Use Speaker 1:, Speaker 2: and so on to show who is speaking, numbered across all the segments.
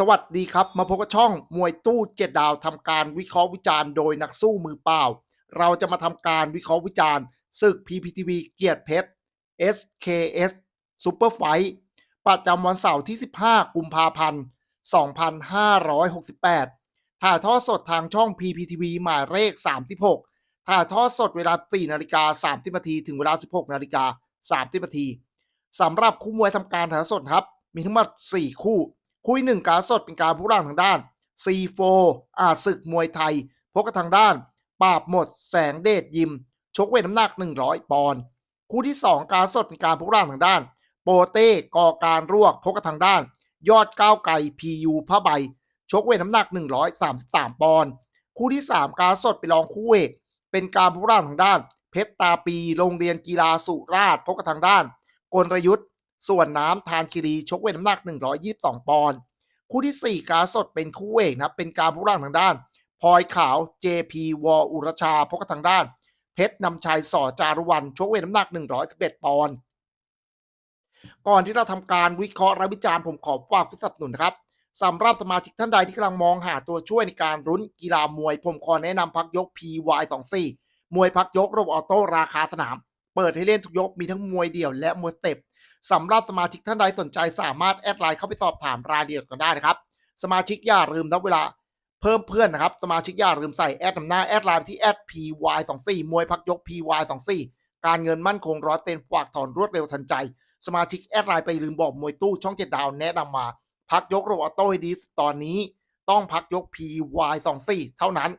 Speaker 1: สวัสดีครับ มาพบกับช่องมวยตู้เจ็ดดาวทำการวิเคราะห์วิจารณ์โดยนักสู้มือเปล่า เราจะมาทำการวิเคราะห์วิจารณ์ศึก PPTV เกียรติเพชร SKS Super Fight ประจำวันเสาร์ที่ 15 กุมภาพันธ์ 2568 ถ่ายทอดสดทางช่อง PPTV หมายเลข 36 ถ่ายทอดสดเวลา 4 นาฬิกา 30 นาทีถึงเวลา 16 นาฬิกา 30 นาทีสำหรับคู่มวยทำการถ่ายทอดสดครับ มีทั้งหมด 4 คู่ คุยหนึ่งการสดเป็นการผู้ร่างทางด้าน C4 อาจศึกมวยไทย พบกับทางด้าน ปราบหมด แสงเดชยิม ชกเวทน้ำหนัก 100 ปอนด์คู่ที่ 2 การสดเป็นการผู้ร่างทางด้าน โปเต้กอการรวกพบกับทางด้าน ยอดก้าวไก่พียูผ้าใบ ชกเวทน้ำหนัก 133 ปอนด์คู่ที่ 3 การสดไปรองคู่เอกเป็นการผู้ร่างทางด้าน เพชรตาปีโรงเรียนกีฬาสุราษฎร์พบกับทางด้านกลยุทธ์ ส่วนน้ำทานคิรีชกเวทน้ำหนัก 122 ปอนด์คู่ที่ 4 การสดเป็นคู่เอกนะเป็นการผู้ร่างทางด้านพลอยขาว JP วออุรชาพบกับทางด้าน เพชรนำชัยสอจารุวันชกเวทน้ำหนัก 111 ปอนด์ก่อนที่เราทำการวิเคราะห์และวิจารณ์ผมขอฝากผู้สนับสนุนนะครับสำหรับสมาชิกท่านใดที่กำลังมองหาตัวช่วยในการรุ้นกีฬามวย ผมขอแนะนำพักยก PY24 มวยพักยกระบบออโต้ราคาสนาม เปิดให้เล่นทุกยกมีทั้งมวยเดี่ยวและมวยสเต็ป สำหรับสมาชิกท่านใดสนใจสามารถแอดไลน์เข้าไปสอบถามรายละเอียดกันได้นะครับ สมาชิกอย่าลืมนะเวลาเพิ่มเพื่อนนะครับ สมาชิกอย่าลืมใส่แอดนำหน้าแอดไลน์ที่แอด PY24 มวยพักยก PY24 การเงินมั่นคงร้อยเป็นฝากถอนรวดเร็วทันใจ สมาชิกแอดไลน์ไปลืมบอกมวยตู้ช่องเจ็ดดาวแนะนำมา พักยกโรบออโต้ให้ดีตอนนี้ต้องพักยก PY24 เท่านั้น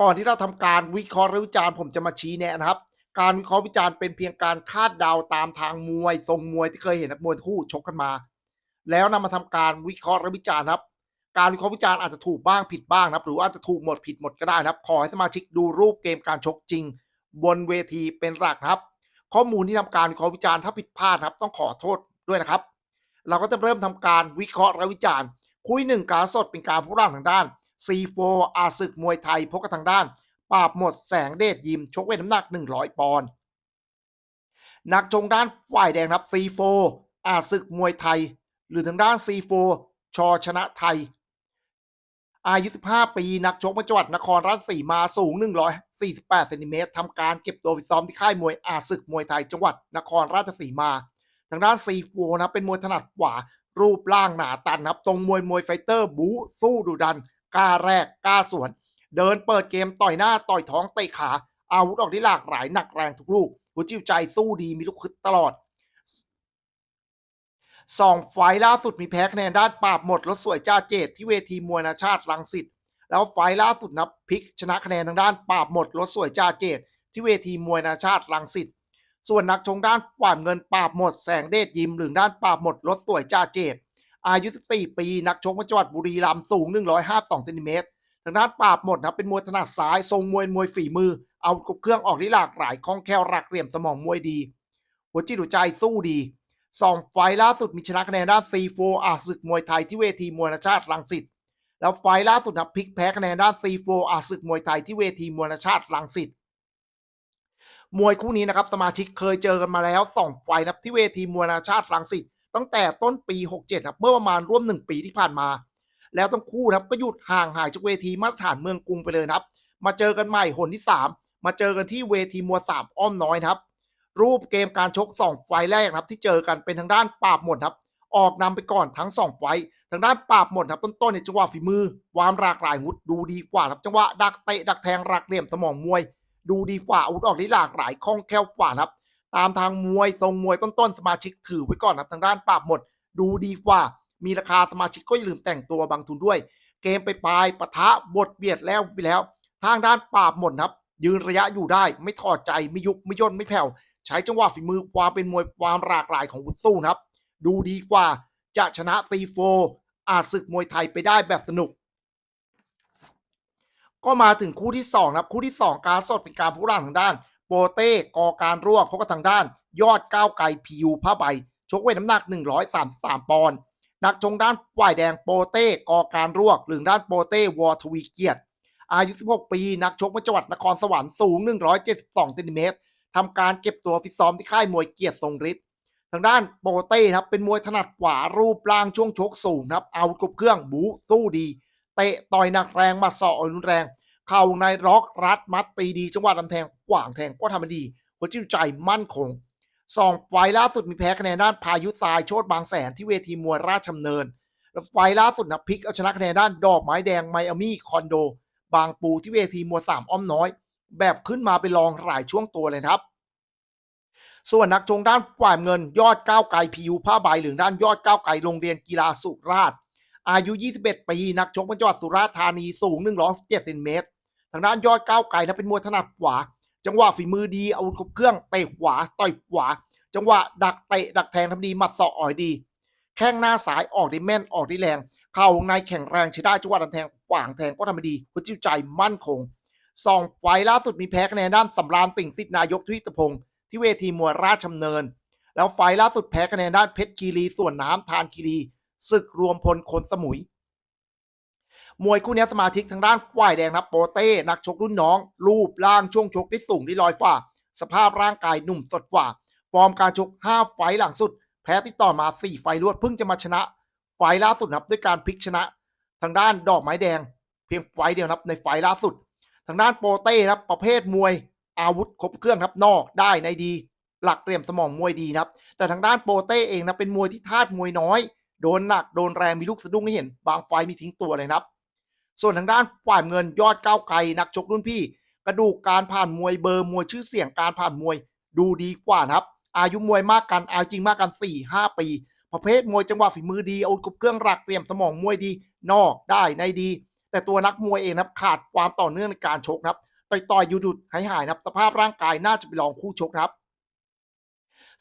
Speaker 1: ก่อนที่เราทำการวิเคราะห์และวิจารณ์ผมจะมาชี้แนะนะครับ การวิเคราะห์วิจารณ์เป็นเพียงการคาดเดาตามทางมวย ทรงมวยที่เคยเห็นนักมวยคู่ชกกันมา แล้วนำมาทำการวิเคราะห์และวิจารณ์ครับ การวิเคราะห์วิจารณ์อาจจะถูกบ้างผิดบ้างนะครับ หรืออาจจะถูกหมดผิดหมดก็ได้นะครับ ขอให้สมาชิกดูรูปเกมการชกจริง บนเวทีเป็นหลักครับ ข้อมูลที่ทำการวิเคราะห์วิจารณ์ถ้าผิดพลาดครับ ต้องขอโทษด้วยนะครับ เราก็จะเริ่มทำการวิเคราะห์และวิจารณ์ คุยหนึ่งการสดเป็นการผู้ร่างทางด้าน C4 อาศึกมวยไทยพบกับทางด้าน ปราบหมดแสงเดชยิมชกเวทน้ำหนัก 100 ปอนด์นักชงด้านฝ่ายแดงครับ C4 อาศึกมวยไทย หรือทางด้าน C4 ชอชนะไทย อายุ 15 ปี นักชกมาจังหวัดนครราชสีมาสูง 148เซนติเมตรทำการเก็บตัวฟิตซ้อมที่ค่ายมวยอาศึกมวยไทย จังหวัดนครราชสีมา ทางด้าน C4 นะเป็นมวยถนัดขวารูปร่างหนาตันครับทรงมวยมวยไฟเตอร์บูสู้ดุดันกล้าแรกกล้าสวน เดินเปิดเกมต่อยหน้าต่อยท้องเตะขาอาวุธออกได้หลากหลายหนักแรงทุกลูก หัวจิตใจสู้ดีมีลูกคึดตลอดสองไฟล์ล่าสุดมีแพ้คะแนนด้านปราบหมดรถสวยจ้าเจตที่เวทีมวยนานชาติลังสิตแล้วไฟล์ล่าสุดนับพลิกชนะคะแนนทางด้านปราบหมดรถสวยจ้าเจตที่เวทีมวยนานชาติลังสิตส่วนนักชงด้านปราบเงินปราบหมดแสงเดชยิมหรือด้านปราบหมดรถสวยจ้าเจตอายุ 14 ปี นักชกมาจังหวัดบุรีรัมย์สูง 152เซนติเมตร ทางด้านปราบหมดนะเป็นมวยถนัดซ้ายทรงมวยมวยฝีมือ เอาเครื่องออกได้หลากหลายคล่องแคล่วรักเหลี่ยมสมองมวยดี หัวจิตหัวใจสู้ดีสองไฟล์ล่าสุดมีชนะคะแนนด้าน C4 อาศึกมวยไทยที่เวทีมวยนาชาติลังสิตแล้วไฟล์ล่าสุดนะพลิกแพ้คะแนนด้าน C4 อาศึกมวยไทยที่เวทีมวยนาชาติลังสิตมวยคู่นี้นะครับสมาชิกเคยเจอกันมาแล้วสองไฟล์นะครับที่เวทีมวยนาชาติลังสิตตั้งแต่ต้นปี 67ครับเมื่อประมาณร่วม1ปีที่ผ่านมา แล้วทั้งคู่ครับก็หยุดห่างหายจากเวทีมาตรฐานเมืองกรุงไปเลยครับ มาเจอกันใหม่หนที่ 3 มาเจอกันที่เวทีมวยสามอ้อมน้อยครับ รูปเกมการชก 2 ไฟแรกครับ ที่เจอกันเป็นทางด้านปราบหมดครับ ออกนำไปก่อนทั้ง 2 ไฟทางด้านปราบหมดครับต้นๆในจังหวะฝีมือความหลากหลายอาวุธดูดีกว่าครับจังหวะดักเตะดักแทงรักเหลี่ยมสมองมวย ดูดีกว่าอาวุธออกได้หลากหลายคล่องแคล่วกว่าครับ ตามทางมวยทรงมวยต้นๆสมาชิกถือไว้ก่อนครับทางด้านปราบหมด ดูดีกว่า มีราคาสมาชิกก็อย่าลืมแต่งตัวบางทุนด้วย เกมไปปลายปะทะบทเบียดแล้วไปแล้ว ทางด้านปราบหมดครับ ยืนระยะอยู่ได้ ไม่ถอดใจไม่ยุบไม่ย่นไม่แผ่ว ใช้จังหวะฝีมือความเป็นมวยความหลากหลายของวุฒิสู้นครับ ดูดีกว่าจะชนะซีโฟอาจศึกมวยไทยไปได้แบบสนุก ก็มาถึงคู่ที่2ครับคู่ที่ 2 การสดเป็นการผู้ร่างทางด้าน โปเต้กอการร่วกพบกับทางด้าน ยอดก้าวไกลพียูผ้าใบชกเวทน้ำหนัก 133 ปอนด์ นักชงด้านฝ่ายแดงโปเต้กอการรวก หรือด้านโปเต้วอทวีเกียรติอายุ 16 ปี นักชกมาจังหวัดนครสวรรค์สูง 172เซนติเมตรทำการเก็บตัวฟิตซ้อมที่ค่ายมวยเกียรติทรงฤทธิ์ทางด้านโปเต้ครับเป็นมวยถนัดขวารูปร่างช่วงชกสูงครับเอากบเครื่องบูสู้ดีเตะต่อยหนักแรงมาสอกรุนแรง เข่าในล็อกรัดมัดตีดีจังหวะลำแทงกว่างแทงก็ทำดีหัวจิตใจมั่นคง สองไฟล์ล่าสุดมีแพ้คะแนนด้านพายุทรายโชดบางแสนที่เวทีมวยราชดำเนิน แล้วไฟล่าสุดนะพิกเอาชนะคะแนนด้านดอกไม้แดงไมอามี่คอนโด บางปูที่เวทีมวยสามอ้อมน้อย แบบขึ้นมาเป็นรองหลายช่วงตัวเลยครับ ส่วนนักจงด้านฝ่ายเงินยอดก้าวไกลพียูผ้าใบหรือด้านยอดก้าวไกลโรงเรียนกีฬาสุราษฎร์อายุ 21 ปีนักชกมาจังหวัดสุราษฎร์ธานีสูง 117เซนเมตร ทางด้านยอดก้าวไกลนะเป็นมวยถนัดขวา จังหวะฝีมือดีอาวุธครบเครื่องเตะขวาต่อยขวา จังหวะดักเตะดักแทงทำดีหมัดศอกอ่อยดี แข้งหน้าสายออกได้แม่นออกได้แรง เข่าในแข็งแรงใช้ได้จังหวะดันแทงขวางแทงก็ทำได้ดีหัวจิตใจมั่นคงสองไฟล่าสุดมีแพ้คะแนนด้านสำรานสิ่งสิทธินายกทวิตพงศ์ที่เวทีมวยราชดำเนิน แล้วไฟล่าสุดแพ้คะแนนด้านเพชรคีรีส่วนน้ำทานคีรีศึกรวมพลคนสมุย มวยคู่นี้สมาชิกทางด้านฝ่ายแดงนะโปเต้นักชกรุ่นน้อง รูปร่างช่วงชกได้สูงได้ลอยฝ่า สภาพร่างกายหนุ่มสดกว่า ฟอร์มการชก 5 ไฟหลังสุด แพ้ติดต่อมา 4 ไฟรวดเพิ่งจะมาชนะ ไฟล่าสุดครับด้วยการพลิกชนะ ทางด้านดอกไม้แดง เพียงไฟเดียวครับในไฟล่าสุด ทางด้านโปเต้ครับประเภทมวย อาวุธครบเครื่องครับนอกได้ในดี หลักเหลี่ยมสมองมวยดีนะครับ แต่ทางด้านโปเต้เองนะเป็นมวยที่ธาตุมวยน้อย โดนหนักโดนแรงมีลูกสะดุ้งให้เห็น บางไฟมีทิ้งตัวเลยครับ ส่วนทางด้านฝ่ายเงินยอดก้าวไกลนักชกรุ่นพี่ กระดูกการผ่านมวยเบอร์มวยชื่อเสียงการผ่านมวยดูดีกว่านะครับ อายุมวยมากกันอายุจริงมากกัน 4 5 ปี ประเภทมวยจังหวะฝีมือดีเอาวุบเครื่องหลักเตรียมสมองมวยดี นอกได้ในดี แต่ตัวนักมวยเองนะครับขาดความต่อเนื่องในการชกครับต่อยต่อยหยุดหยุดหายหายนะครับ สภาพร่างกายน่าจะไปลองคู่ชกครับ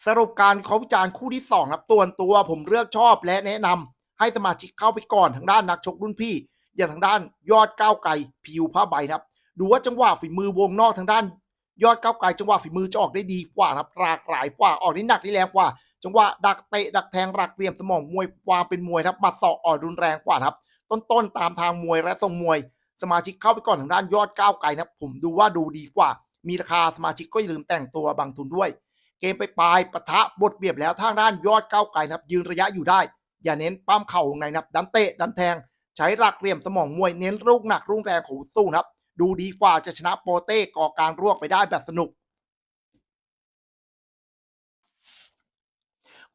Speaker 1: สรุปการเขาวิจารณ์คู่ที่สองครับตัวนตัวผมเลือกชอบและแนะนำให้สมาชิกเข้าไปก่อนทางด้านนักชกรุ่นพี่ อย่างทางด้านยอดก้าวไกลผิวผ้าใบครับ ดูว่าจังหวะฝีมือวงนอกทางด้าน ยอดก้าวไกลจังหวะฝีมือจะออกได้ดีกว่าครับหลากหลายกว่าออกได้หนักได้แรงกว่า จังหวะดักเตะดักแทงหลักเหลี่ยมสมองมวยความเป็นมวยครับมาสอกอ่อนรุนแรงกว่าครับ ต้นๆตามทางมวยและทรงมวย สมาชิกเข้าไปก่อนทางด้านยอดก้าวไกลนะครับผมดูว่าดูดีกว่า มีราคาสมาชิกก็อย่าลืมแต่งตัวบางทุนด้วย เกมไปปลายปะทะบทเบียบแล้วทางด้านยอดก้าวไกลนะครับ ยืนระยะอยู่ได้ อย่าเน้นปั้มเข่าในนะครับดันเตะดันแทง ใช้หลักเหลี่ยมสมองมวยเน้นลูกหนักรุ่งแรงของสู้ครับ ดูดีกว่าจะชนะโปเต้ก่อการรวบไปได้แบบสนุก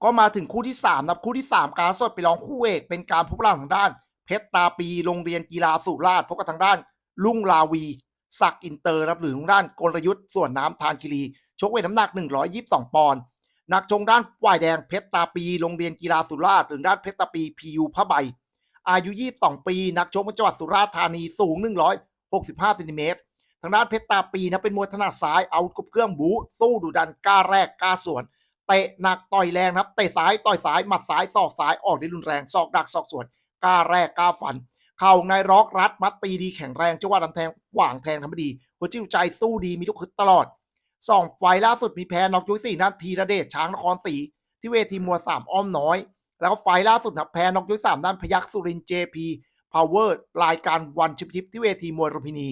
Speaker 1: ก็มาถึงคู่ที่3นะครับคู่ที่ 3 การสดไปลองคู่เอก เป็นการพบกันทางด้าน เพชรตาปีโรงเรียนกีฬาสุราษฎร์พบกับทางด้าน ลุงลาวีศักอินเตอร์รับหรือทางด้านกลยุทธ์ส่วนน้ำทานคิรีชกเวทน้ำหนัก 122 ปอนด์นักชงด้านฝ่ายแดงเพชรตาปีโรงเรียนกีฬาสุราษฎร์หรือด้านเพชรตาปีพียูผ้าใบ อายุ 22 ปี นักชกมาจังหวัดสุราษฎร์ธานีสูง 165เซนติเมตรทางด้านเพชรตาปีนะเป็นมวยถนัดซ้ายเอากบเครื่องบูสู้ดุดันกล้าแรกกล้าสวนเตะหนักต่อยแรงนะครับเตะซ้ายต่อยซ้ายหมัดซ้ายศอกซ้ายออกได้รุนแรงศอกดักศอกสวนกล้าแรกกล้าฟัน เข่าในร็อกรัดมัดตีดีแข็งแรงจังหวะดันแทงขวางแทงทำได้ดีหัวจิ้วใจสู้ดีมีทุกคึกตลอดสองไฟล์ล่าสุดมีแพ้น็อกยุ้ยสี่นัดทีระเดชช้างนครศรีที่เวทีมวยสามอ้อมน้อย แล้วก็ไฟล์ล่าสุดนะแพ้นอกยุ้ยสามด้านพยักสุรินเจพีพาวเวอร์รายการวันชิปทิปที่เวทีมวยรุมพินี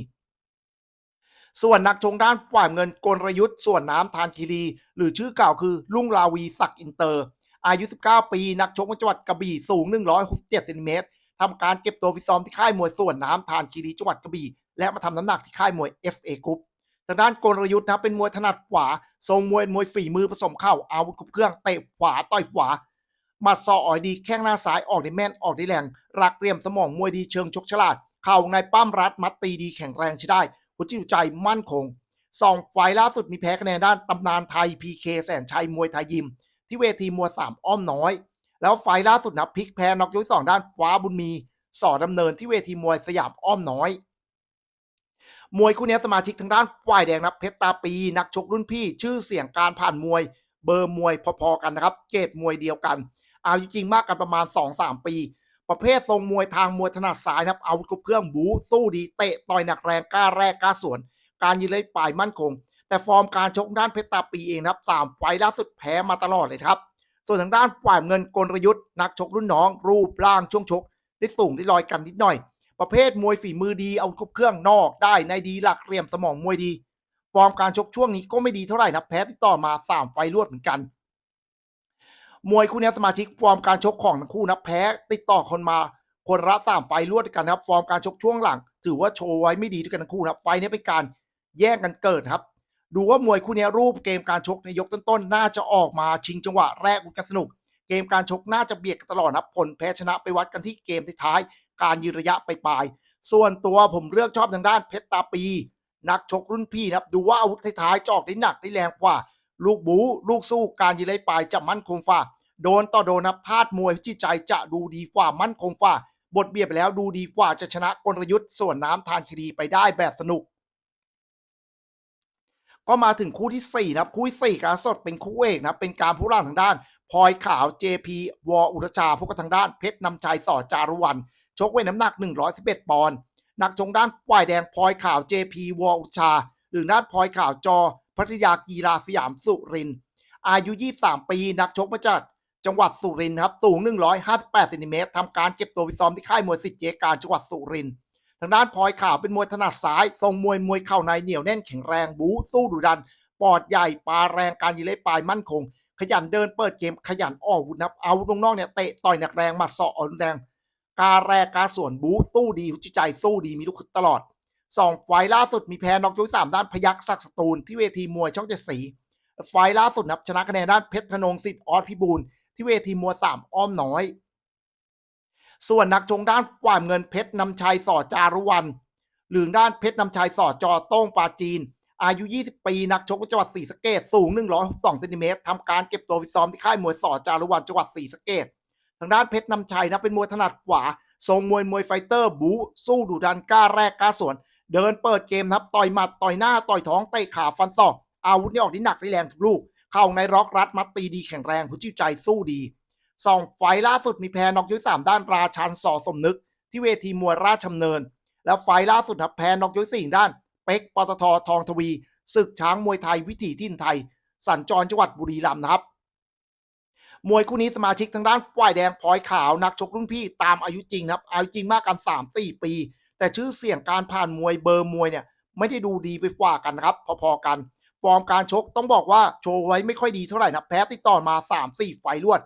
Speaker 1: ส่วนนักชงด้านฝ่ายเงินกลยุทธ์ส่วนน้ำทานคีรี หรือชื่อเก่าคือลุงลาวีศักดิ์อินเตอร์ อายุ 19 ปี นักชกจังหวัดกระบี่สูง 167เซนติเมตรทำการเก็บตัวฟิตซ้อมที่ค่ายมวยส่วนน้ำทานคีรีจังหวัดกระบี่และมาทำน้ำหนักที่ค่ายมวย FA Group ทางด้านกลยุทธ์นะเป็นมวยถนัดขวา ทรงมวยมวยฝีมือผสมเข้าอาวุธครบเครื่องเตะขวาต่อยขวา มาซออ่อยดีแข้งหน้าซ้ายออกได้แม่นออกได้แรงรักเรียมสมองมวยดีเชิงชกฉลาด เข่าในปั้มรัดมัดตีดีแข็งแรงใช้ได้ หัวจิตใจมั่นคงสองไฟล์ล่าสุดมีแพ้คะแนนด้านตำนานไทยพีเคแสนชัยมวยไทยยิม ที่เวทีมวยสามอ้อมน้อย แล้วไฟล์ล่าสุดนะพลิกแพ้น็อกยกที่สองด้านฟ้าบุญมีสอดำเนินที่เวทีมวยสยามอ้อมน้อย มวยคู่นี้สมาชิกทางด้านฝ่ายแดงนะเพชรตาปี นักชกรุ่นพี่ ชื่อเสียงการผ่านมวย เบอร์มวยพอๆกันนะครับ เกรดมวยเดียวกัน เอาจริงมากกันประมาณ 2-3 ปี ประเภททรงมวยทางมวยถนัดซ้ายนะครับอาวุธครบเครื่องบูสู้ดีเตะต่อยหนักแรงกล้าแรกกล้าสวน การยืนเลยปลายมั่นคง แต่ฟอร์มการชกด้านเพชรตาปีเองนะครับสามไฟล่าสุดแพ้มาตลอดเลยครับส่วนทางด้านฝ่ายเงินกลยุทธ์นักชกรุ่นน้อง รูปร่างช่วงชกได้สูงได้ลอยกันนิดหน่อย ประเภทมวยฝีมือดีเอาครบเครื่องนอกได้ในดีหลักเหลี่ยมสมองมวยดี ฟอร์มการชกช่วงนี้ก็ไม่ดีเท่าไหร่นะแพ้ติดต่อมาสามไฟล์รวดเหมือนกัน มวยคู่นี้สมาชิกฟอร์มการชกของทั้งคู่นะแพ้ติดต่อคนมาคนละสามไฟล์รวดกันนะครับ ฟอร์มการชกช่วงหลัง ถือว่าโชว์ไว้ไม่ดีด้วยกันทั้งคู่นะครับไฟนี้เป็นการแย่งกันเกิดครับ ดูว่ามวยคู่นี้รูปเกมการชกในยกต้นๆน่าจะออกมาชิงจังหวะแรกกันสนุก เกมการชกน่าจะเบียดกันตลอดนะครับผลแพ้ชนะไปวัดกันที่เกมท้ายการยืนระยะไปปลาย ส่วนตัวผมเลือกชอบทางด้านเพชรตาปี นักชกรุ่นพี่นะครับ ดูว่าอาวุธท้ายๆจะออกได้หนักได้แรงกว่า ลูกบูลูกสู้การยืนระยปลายจะมั่นคงฝ่า โดนต่อโดนนับพลาดมวยที่ใจจะดูดีกว่ามั่นคงกว่า บทเบียดไปแล้วดูดีกว่าจะชนะกลยุทธ์ส่วนน้ำทานคดีไปได้แบบสนุก ก็มาถึงคู่ที่ 4 นะครับ คู่ที่4การสดเป็นคู่เอกนะเป็นการผู้ร่างทางด้านพลอยขาว JP วออุรชาพวกกันทางด้านเพชรนำชัยสอจารุวันชกเว้นน้ำหนัก 111 ปอนด์นักชงด้านฝ่ายแดงพลอยขาว JP วออุรชา หรือด้านพลอยขาวจอ พัทยากีฬาสยามสุรินทร์อายุ 23 ปี นักชกมาจากจังหวัดสุรินทร์ครับ สูง 158เซนติเมตรทำการเก็บตัววิซ้อมที่ค่ายมวยสิทธิ์เจการจังหวัดสุรินทร์ทางด้านพลอยขาวเป็นมวยถนัดซ้าย ทรงมวยมวยเข่าในเหนียวแน่นแข็งแรงบู๊สู้ดุดัน ปอดใหญ่ปลาแรงการยิงเล่ปลายมั่นคง ขยันเดินเปิดเกมขยันออกวุธนับอาลงนอกเนี่ยเตะต่อยหนักแรงมาสาะอ่อนแรง การแรกการส่วนบู๊สู้ดีหัวใจสู้ดีมีลูกข์ตลอด สองไฟล่าสุดมีแพ้น็อกยกสามด้านพยักศักสตูลที่เวทีมวยช่องเจ็ดสี ไฟล่าสุดนับชนะคะแนนด้านเพชรธนงสิทธิ์ออสพิบูลที่เวทีมวยสามอ้อมน้อย ส่วนนักชงด้านกว่ามเงินเพชรนำชัยสอจารุวันหรือด้านเพชรนำชัยสอจอโต้งปาจีน อายุ 20 ปี นักชกจังหวัดศรีสะเกดสูง 162เซนติเมตรทำการเก็บตัวฟิตซ้อมที่ค่ายมวยสอจารุวันจังหวัดศรีสะเกดทางด้านเพชรนำชัยนะเป็นมวยถนัดขวาทรงมวยมวยไฟเตอร์บูสู้ดุดันกล้าแรกกล้าสวน เดินเปิดเกมนะครับต่อยหมัดต่อยหน้าต่อยท้องเตะขาฟันศอกอาวุธนี่ออกที่หนักด้แรงทุกลูก เข้าในร็อกรัดมัดตีดีแข็งแรงหัวจิตใจสู้ดีสองไฟล่าสุดมีแพ้นอกยกสามด้านราชันสอสมนึก ที่เวทีมวยราชดำเนิน แล้วไฟล่าสุดครับแพ้นอกยกสี่ด้าน เป็กปตททองทวีศึกช้างมวยไทยวิถีทินไทย สัญจรจังหวัดบุรีรัมย์นะครับ มวยคู่นี้สมาชิกทางด้านฝ่ายแดงพลอยขาวนักชกรุ่นพี่ตามอายุจริงนะครับอายุจริงมากกันสามสี่ปี แต่ชื่อเสียงการผ่านมวยเบอร์มวยเนี่ยไม่ได้ดูดีไปกว่ากันนะครับ พอๆกัน ฟอร์มการชกต้องบอกว่าโชว์ไว้ไม่ค่อยดีเท่าไหร่นะแพ้ติดต่อมา3ามสี่ไฟล์รวด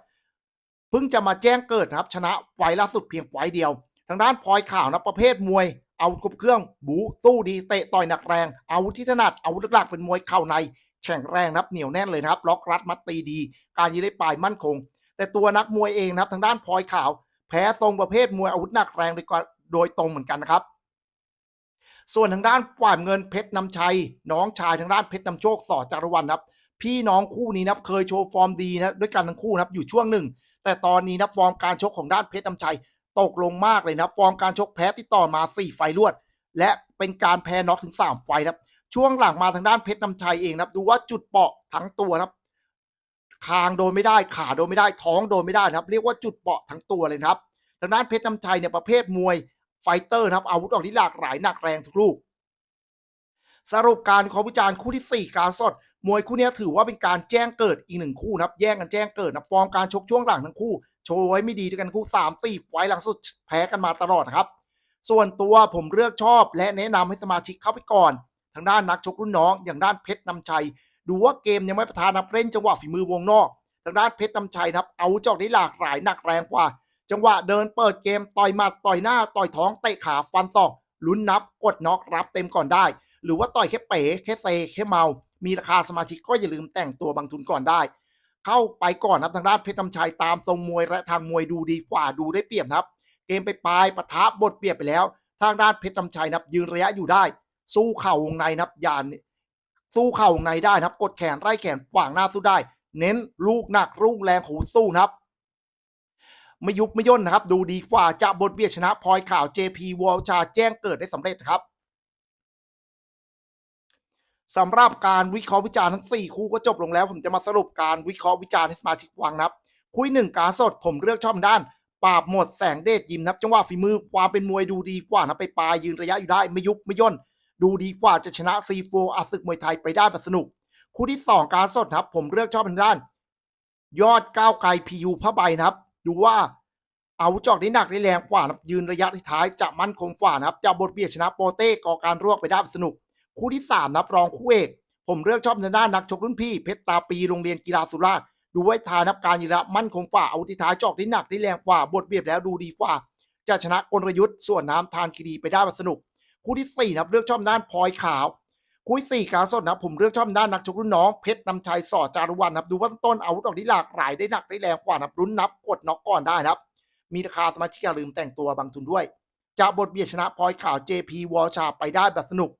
Speaker 1: เพิ่งจะมาแจ้งเกิดนะครับ ชนะไฟล์ล่าสุดเพียงไฟล์เดียว ทางด้านพลอยข่าวนะประเภทมวยเอาครบเครื่อง บูสู้ดีเตะต่อยหนักแรงอาวุธที่ถนัดอาวุธหลักเป็นมวยเข่าใน แข็งแรงนับเหนียวแน่นเลยนะครับ ล็อกรัดมัดตีดี การยืนได้ปลายมั่นคง แต่ตัวนักมวยเองนะครับ ทางด้านพลอยข่าว แพ้ทรงประเภทมวยอาวุธหนักแรงโดยกว่า โดยตรงเหมือนกันนะครับ ส่วนทางด้านฝ่ายเงินเพชรนำชัย น้องชายทางด้านเพชรนำโชคสอจารวันครับ พี่น้องคู่นี้นะเคยโชว์ฟอร์มดีนะด้วยกันทั้งคู่นะครับอยู่ช่วงหนึ่ง แต่ตอนนี้นะฟอร์มการชกของด้านเพชรนำชัย ตกลงมากเลยนะฟอร์มการชกแพ้ติดต่อมา 4 ไฟล์รวด และเป็นการแพ้น็อกถึง 3 ไฟล์ครับช่วงหลังมาทางด้านเพชรนำชัยเองนะครับดูว่าจุดเปาะทั้งตัวนะครับคางโดนไม่ได้ขาโดนไม่ได้ท้องโดนไม่ได้นะครับ เรียกว่าจุดเปาะทั้งตัวเลยครับทางด้านเพชรนำชัยเนี่ยประเภทมวย ไฟเตอร์นะครับอาวุธออกที่หลากหลายหนักแรงทุกลูก สรุปการขอวิจารณ์คู่ที่ 4 การสด มวยคู่นี้ถือว่าเป็นการแจ้งเกิดอีกหนึ่งคู่นะครับแย่งกันแจ้งเกิดนะฟอร์มการชกช่วงหลังทั้งคู่ โชว์ไว้ไม่ดีด้วยกันคู่สามสี่ไฟล์หลังสุดแพ้กันมาตลอดครับ ส่วนตัวผมเลือกชอบ และแนะนำให้สมาชิกเข้าไปก่อน ทางด้านนักชกรุ่นน้อง อย่างด้านเพชรนำชัย ดูว่าเกมยังไม่ประทานนับเล่นจังหวะฝีมือวงนอก ทางด้านเพชรนำชัยครับเอาจอกได้หลากหลายหนักแรงกว่า จังหวะเดินเปิดเกมต่อยหมัดต่อยหน้าต่อยท้องเตะขาฟันศอกลุ้นนับกดน็อกรับเต็มก่อนได้ หรือว่าต่อยแค่เป๋แค่เซแค่เมา มีราคาสมาชิกก็อย่าลืมแต่งตัวบางทุนก่อนได้ เข้าไปก่อนครับทางด้านเพชรนำชัยตามทรงมวยและทางมวยดูดีกว่าดูได้เปรียบครับ เกมไปปลายปะทะบทเปรียบไปแล้ว ทางด้านเพชรนำชัยนับยืนระยะอยู่ได้ สู้เข่าวงในนะครับยานสู้เข่าวงในได้นะครับ กดแขนไล่แขนขวางหน้าสู้ได้ เน้นลูกหนักลูกแรงหูสู้นะครับ ไม่ยุบไม่ย่นนะครับ ดูดีกว่าจะบทเบียดชนะพลอยข่าว JP วอลชาแจ้งเกิดได้สำเร็จครับสำหรับการวิเคราะห์วิจารณ์ทั้ง 4 คู่ก็จบลงแล้ว ผมจะมาสรุปการวิเคราะห์วิจารณ์ให้สมาชิกฟังนะครับ คุยหนึ่งการสดผมเลือกชอบด้าน ปราบหมดแสงเดชยิมนะครับจังหวะฝีมือความเป็นมวยดูดีกว่านะไปปลายยืนระยะอยู่ได้ไม่ยุบไม่ย่น ดูดีกว่าจะชนะซีโฟอาศึกมวยไทยไปได้แบบสนุก คู่ที่ 2 การสดครับ ผมเลือกชอบทางด้าน ยอดก้าวไกลพียูผ้าใบนะครับ ดูว่าเอาจอกได้หนักได้แรงกว่านะยืนระยะท้ายจะมั่นคงกว่านะครับจะบทเบียดชนะโปเต้ก่อการรวกไปได้สนุก คู่ที่3นับรองคู่เอกผมเลือกชอบทางด้านนักชกรุ่นพี่เพชรตาปีโรงเรียนกีฬาสุราษฎร์ดูไว้ทานับการยีระมั่นคงฝ่าอาวุธท้ายจอกได้หนักได้แรงกว่าบทเบียบแล้วดูดีกว่า จะชนะกลยุทธ์ส่วนน้ำทานคีรีไปได้สนุก คู่ที่สี่นะครับเลือกชอบด้านพลอยขาว คู่ที่สี่กาสดนะผมเลือกชอบด้านนักชกรุ่นน้องเพชรนำชัยสอจารุวรรณนครับดูว่าต้นอาวุธออกที่หลากหลายได้หนักได้แรงกว่านะครับรุ่นนับกดน็อกก่อนได้นะครับ มีราคาสมาชิกอย่าลืมแต่งตัวบางทุนด้วย จะบทเบียดชนะพลอยข่าว JP วอลชาไปได้แบบสนุก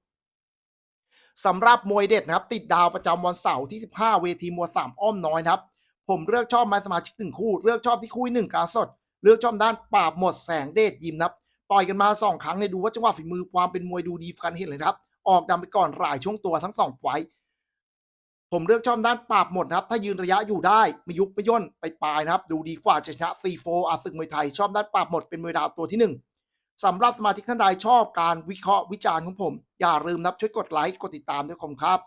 Speaker 1: สำหรับมวยเด็ดนะครับ ติดดาวประจำวันเสาร์ที่ 15 เวทีมวยสามอ้อมน้อยนะครับ ผมเลือกชอบม้สมาชิกหนึ่งคู่ เลือกชอบที่คู่หนึ่งการสด เลือกชอบด้านปราบหมดแสงเดชยิมนะครับต่อยกันมาสองครั้งเนี่ยดูว่าจังหวะฝีมือความเป็นมวยดูดีกันเห็นเลยครับ ออกดำไปก่อนรายช่วงตัวทั้งสองไฟผมเลือกชอบด้านปราบหมดนะครับ ถ้ายืนระยะอยู่ได้ไม่ยุบไม่ย่นไปปลายนะครับ ดูดีกว่าจะชนะซีโฟอาศึกมวยไทย ชอบด้านปราบหมดเป็นมวยดาวตัวที่หนึ่งสำหรับสมาชิกท่านใดชอบการวิเคราะห์วิจารณ์ของผม อย่าลืมนะครับช่วยกดไลค์กดติดตามด้วยครับ